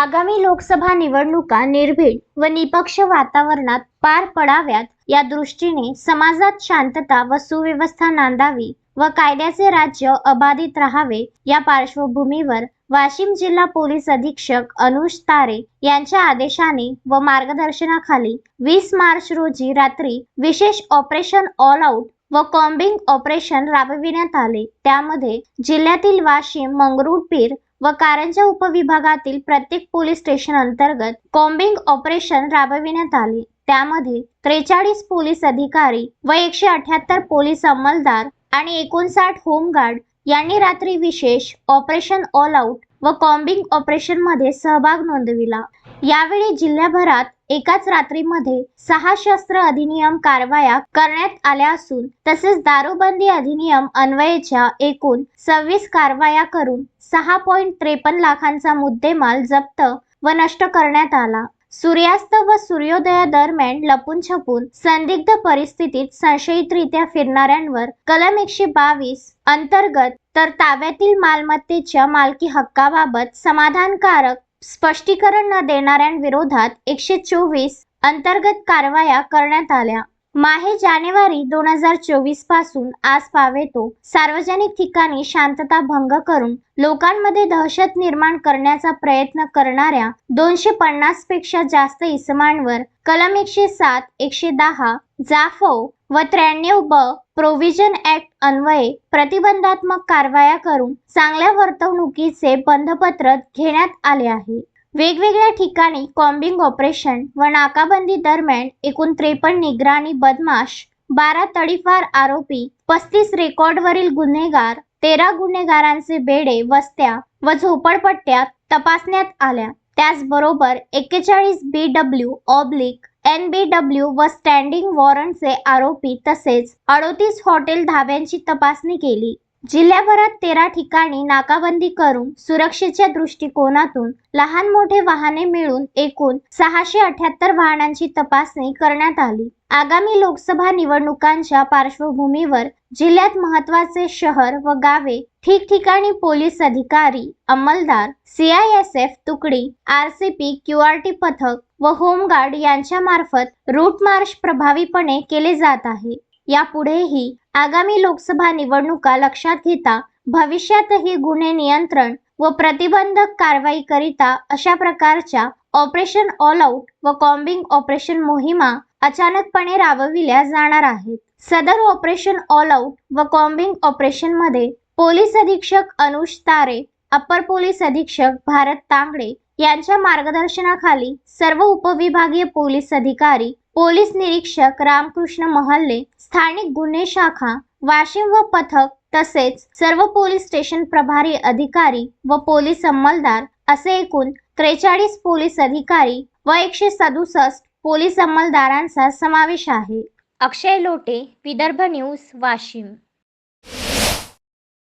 आगामी लोकसभा निवडणुका निर्भीड व निपक्ष वातावरणात पार पडाव्यात या दृष्टीने समाजात शांतता व सुव्यवस्था नांदावी व कायद्याचे राज्य अबाधित राहावे या पार्श्वभूमीवर वाशिम जिल्हा पोलीस अधीक्षक अनुज तारे यांच्या आदेशाने व मार्गदर्शनाखाली वीस मार्च रोजी रात्री विशेष ऑपरेशन ऑल आउट व कॉम्बिंग ऑपरेशन राबविण्यात आले. त्यामध्ये जिल्ह्यातील वाशिम मंगरुळपीर व कारंजा उपविभागातील प्रत्येक पोलीस स्टेशन अंतर्गत कॉम्बिंग ऑपरेशन राबविण्यात आले. त्यामध्ये त्रेचाळीस पोलीस अधिकारी व एकशे अठ्याहत्तर पोलीस अंमलदार आणि एकोणसाठ होमगार्ड यांनी रात्री विशेष ऑपरेशन ऑल आउट व कॉम्बिंग ऑपरेशनमध्ये सहभाग नोंदविला. यावेळी जिल्ह्याभरात एकाच रात्रीमध्ये सहा शस्त्र अधिनियम कारवाया करण्यात आल्या असून तसेच दारूबंदी अधिनियम अन्वयेच्या एकूण सव्वीस कारवाया करून सहा पॉईंट त्रेपन्न लाखांचा मुद्देमाल जप्त व नष्ट करण्यात आला. सूर्यास्त व सूर्योदयादरम्यान लपून छपून संदिग्ध परिस्थितीत संशयितरित्या फिरणाऱ्यांवर कलम एकशे बावीस अंतर्गत तर ताब्यातील मालमत्तेच्या मालकी हक्काबाबत समाधानकारक स्पष्टीकरण न देणाऱ्यांविरोधात एकशे चोवीस अंतर्गत कारवाया करण्यात आल्या. माहे जानेवारी दोन हजार चोवीसपासून आज पावेतो सार्वजनिक ठिकाणी शांतता भंग करून लोकांमध्ये दहशत निर्माण करण्याचा प्रयत्न करणाऱ्या दोनशे पन्नासपेक्षा जास्त इसमांवर कलम एकशे सात एकशे दहा जाफो व त्र्याण्णव ब प्रोव्हिजन ऍक्ट अन्वये प्रतिबंधात्मक कारवाया करून चांगल्या वर्तवणुकीचे बंधपत्र घेण्यात आले आहे. वेगवेगळ्या ठिकाणी कॉम्बिंग ऑपरेशन व नाकाबंदी दरम्यान एकूण त्रेपन्न निगराणी बदमाश बारा तडीफार आरोपी पस्तीस रेकॉर्डवरील गुन्हेगार तेरा गुन्हेगारांचे बेडे वस्त्या व झोपडपट्ट्या तपासण्यात आल्या. त्याचबरोबर एक्केचाळीस B W oblique NBW W व स्टँडिंग वॉरंटचे आरोपी तसेच अडोतीस हॉटेल धाब्यांची तपासणी केली. जिल्ह्याभरात तेरा ठिकाणी नाकाबंदी करून सुरक्षेच्या दृष्टिकोनातून लहान मोठे वाहने मिळून एकूण सहाशे अठ्याहत्तर वाहनांची तपासणी करण्यात आली. आगामी लोकसभा निवडणुकांच्या पार्श्वभूमीवर जिल्ह्यात महत्त्वाचे शहर व गावे ठिकठिकाणी पोलीस अधिकारी अंमलदार सीआयएसएफ तुकडी आरसीपी क्यूआरटी पथक व होमगार्ड यांच्या मार्फत रूट मार्च प्रभावीपणे केले जात आहे. यापुढेही आगामी लोकसभा निवडणुका लक्षात घेता भविष्यातही गुन्हे नियंत्रण व प्रतिबंधक कारवाई करिता अशा प्रकारच्या ऑपरेशन ऑल आउट व कॉम्बिंग ऑपरेशन मोहिमा अचानकपणे राबविल्या जाणार आहेत. सदर ऑपरेशन ऑल आउट व कॉम्बिंग ऑपरेशनमध्ये पोलीस अधीक्षक अनुष तारे अप्पर पोलीस अधीक्षक भारत तांगडे यांच्या मार्गदर्शनाखाली सर्व उपविभागीय पोलीस अधिकारी पोलीस निरीक्षक रामकृष्ण महल्ले स्थानिक गुन्हे शाखा वाशिम व पथक तसेच सर्व पोलीस स्टेशन प्रभारी अधिकारी व पोलीस अंमलदार असे एकूण त्रेचाळीस पोलीस अधिकारी व एकशे सदुसष्ट पोलीस अंमलदारांचा समावेश आहे. अक्षय लोटे विदर्भ न्यूज वाशिम.